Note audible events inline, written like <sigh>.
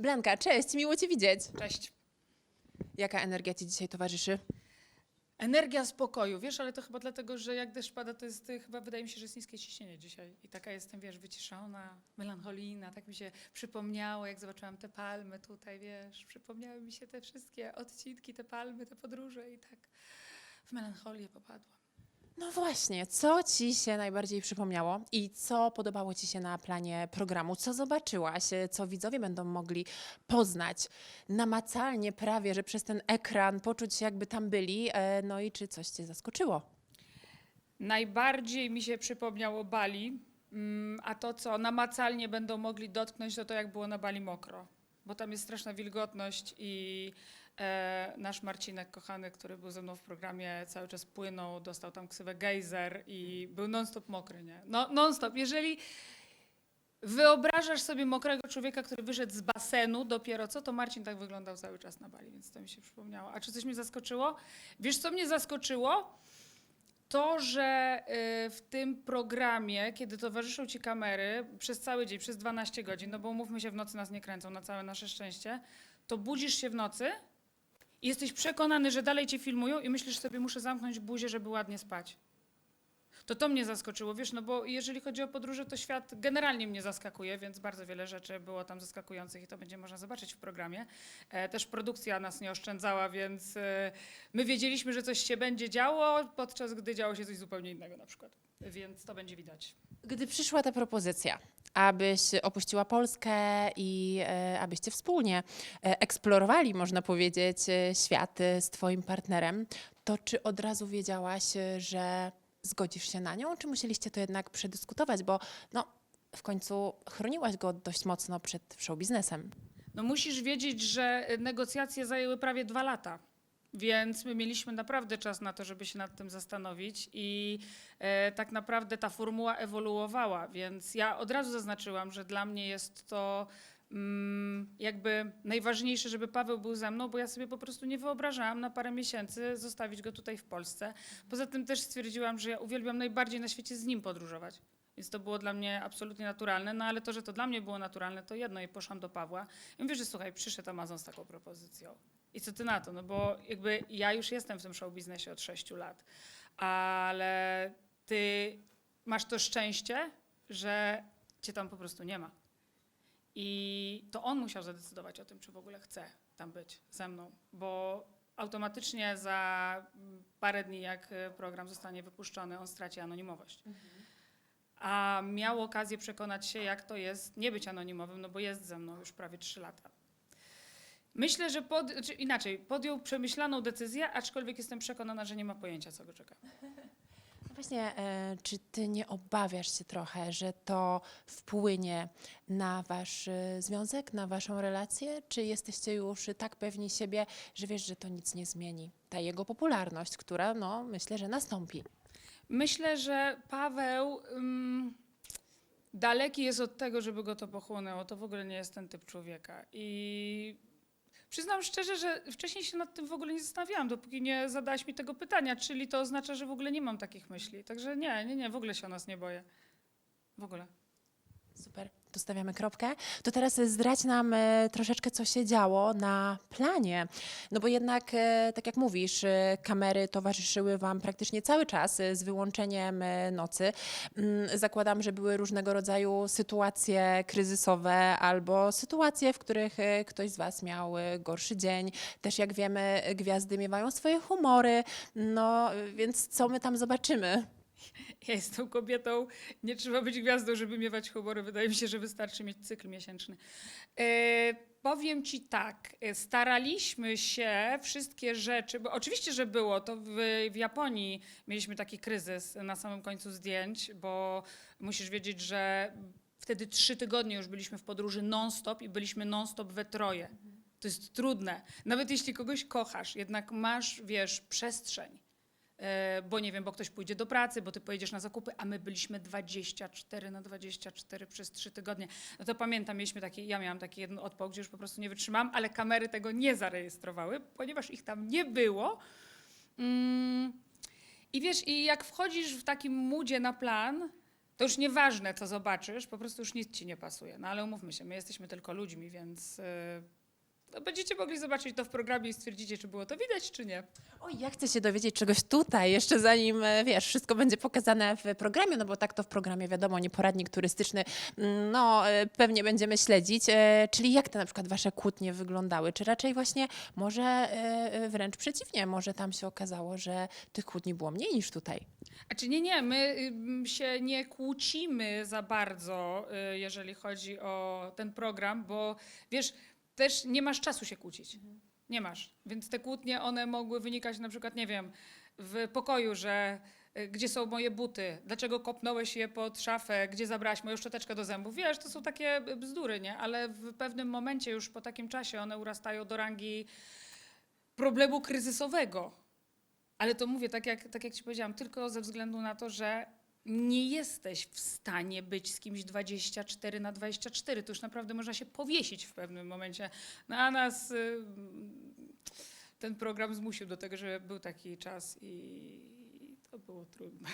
Blanka, cześć, miło Cię widzieć. Cześć. Jaka energia Ci dzisiaj towarzyszy? Energia spokoju, wiesz, ale to chyba dlatego, że jak deszcz pada, to jest y, chyba wydaje mi się, że jest niskie ciśnienie dzisiaj. I taka jestem, wiesz, wyciszona, melancholijna. Tak mi się przypomniało, jak zobaczyłam te palmy tutaj, wiesz, przypomniały mi się te wszystkie odcinki, te palmy, te podróże i tak w melancholię popadłam. No właśnie, co Ci się najbardziej przypomniało i co podobało Ci się na planie programu? Co zobaczyłaś, co widzowie będą mogli poznać namacalnie prawie, że przez ten ekran poczuć się jakby tam byli? E, No i czy coś Cię zaskoczyło? Najbardziej mi się przypomniało Bali, mm, a to, co namacalnie będą mogli dotknąć, to to, jak było na Bali mokro. Bo tam jest straszna wilgotność i e, nasz Marcinek kochany, który był ze mną w programie, cały czas płynął, dostał tam ksywę gejzer i był non-stop mokry, nie? No, non-stop. Jeżeli wyobrażasz sobie mokrego człowieka, który wyszedł z basenu dopiero co, to Marcin tak wyglądał cały czas na Bali, więc to mi się przypomniało. A czy coś mnie zaskoczyło? Wiesz, co mnie zaskoczyło? To, że y, w tym programie, kiedy towarzyszą ci kamery przez cały dzień, przez 12 godzin, no bo umówmy się, w nocy nas nie kręcą, na całe nasze szczęście, to budzisz się w nocy jesteś przekonany, że dalej cię filmują i myślisz sobie, muszę zamknąć buzię, żeby ładnie spać. To to mnie zaskoczyło, wiesz, no bo jeżeli chodzi o podróże, to świat generalnie mnie zaskakuje, więc bardzo wiele rzeczy było tam zaskakujących i to będzie można zobaczyć w programie. E, też produkcja nas nie oszczędzała, więc e, my wiedzieliśmy, że coś się będzie działo, podczas gdy działo się coś zupełnie innego na przykład. Więc to będzie widać. Gdy przyszła ta propozycja, abyś opuściła Polskę i e, abyście wspólnie eksplorowali, można powiedzieć, świat z Twoim partnerem, to czy od razu wiedziałaś, że zgodzisz się na nią, czy musieliście to jednak przedyskutować, bo no, w końcu chroniłaś go dość mocno przed show biznesem. No musisz wiedzieć, że negocjacje zajęły prawie dwa lata. Więc my mieliśmy naprawdę czas na to, żeby się nad tym zastanowić i e, tak naprawdę ta formuła ewoluowała, więc ja od razu zaznaczyłam, że dla mnie jest to jakby najważniejsze, żeby Paweł był ze mną, bo ja sobie po prostu nie wyobrażałam na parę miesięcy zostawić go tutaj w Polsce. Poza tym też stwierdziłam, że ja uwielbiam najbardziej na świecie z nim podróżować. Więc to było dla mnie absolutnie naturalne, no ale to, że to dla mnie było naturalne, to jedno i poszłam do Pawła. I mówię, że słuchaj, przyszedł Amazon z taką propozycją. I co ty na to? No bo jakby ja już jestem w tym show biznesie od 6 lat, ale ty masz to szczęście, że cię tam po prostu nie ma. I to on musiał zadecydować o tym, czy w ogóle chce tam być ze mną, bo automatycznie za parę dni, jak y, program zostanie wypuszczony, on straci anonimowość. A miał okazję przekonać się, jak to jest nie być anonimowym, no bo jest ze mną już prawie 3 lata. Myślę, że pod, czy inaczej, podjął przemyślaną decyzję, aczkolwiek jestem przekonana, że nie ma pojęcia, co go czeka. Właśnie, e, czy ty nie obawiasz się trochę, że to wpłynie na wasz e, związek, na waszą relację? Czy jesteście już tak pewni siebie, że wiesz, że to nic nie zmieni? Ta jego popularność, która, no, myślę, że nastąpi. Myślę, że Paweł ym, daleki jest od tego, żeby go to pochłonęło. To w ogóle nie jest ten typ człowieka. I przyznam szczerze, że wcześniej się nad tym w ogóle nie zastanawiałam, dopóki nie zadałaś mi tego pytania, czyli to oznacza, że w ogóle nie mam takich myśli. Także nie, nie, nie, w ogóle się o nas nie boję. W ogóle. Super, tu stawiamy kropkę. To teraz zdradź nam e, troszeczkę, co się działo na planie. No bo jednak, e, tak jak mówisz, e, kamery towarzyszyły Wam praktycznie cały czas, e, z wyłączeniem e, nocy. Mm, Zakładam, że były różnego rodzaju sytuacje kryzysowe albo sytuacje, w których e, ktoś z Was miał e, gorszy dzień. Też jak wiemy, e, gwiazdy miewają swoje humory, no e, więc co my tam zobaczymy? <laughs> Ja jestem kobietą, nie trzeba być gwiazdą, żeby miewać humory. Wydaje mi się, że wystarczy mieć cykl miesięczny. E, powiem ci tak, e, staraliśmy się wszystkie rzeczy, bo oczywiście, że było, to w, w Japonii mieliśmy taki kryzys na samym końcu zdjęć, bo musisz wiedzieć, że wtedy trzy tygodnie już byliśmy w podróży non-stop i byliśmy non-stop we troje. To jest trudne. Nawet jeśli kogoś kochasz, jednak masz, wiesz, przestrzeń. E, bo nie wiem, bo ktoś pójdzie do pracy, bo ty pojedziesz na zakupy, a my byliśmy 24 na 24 przez 3 tygodnie. No to pamiętam, mieliśmy taki, ja miałam taki jeden odpał, gdzie już po prostu nie wytrzymałam, ale kamery tego nie zarejestrowały, ponieważ ich tam nie było. Mm. I wiesz, i jak wchodzisz w takim moodzie na plan, to już nieważne, co zobaczysz, po prostu już nic ci nie pasuje. No ale umówmy się, my jesteśmy tylko ludźmi, więc y, będziecie mogli zobaczyć to w programie i stwierdzicie, czy było to widać, czy nie. Oj, ja chcę się dowiedzieć czegoś tutaj, jeszcze zanim, e, wiesz, wszystko będzie pokazane w programie, no bo tak to w programie, wiadomo, nie poradnik turystyczny, mm, no e, pewnie będziemy śledzić. E, Czyli jak te na przykład wasze kłótnie wyglądały? Czy raczej właśnie może wręcz przeciwnie, może tam się okazało, że tych kłótni było mniej niż tutaj? A czy nie, nie, my się nie kłócimy za bardzo, y, jeżeli chodzi o ten program, bo wiesz, też nie masz czasu się kłócić. Nie masz. Więc te kłótnie, one mogły wynikać na przykład, nie wiem, w pokoju, że y, gdzie są moje buty, dlaczego kopnąłeś je pod szafę, gdzie zabrałaś moją szczoteczkę do zębów. Wiesz, to są takie bzdury, nie? Ale w pewnym momencie, już po takim czasie, one urastają do rangi problemu kryzysowego. Ale to mówię, tak jak, tak jak ci powiedziałam, tylko ze względu na to, że nie jesteś w stanie być z kimś 24 na 24. To już naprawdę można się powiesić w pewnym momencie. No a nas y, ten program zmusił do tego, że był taki czas i to było trudne.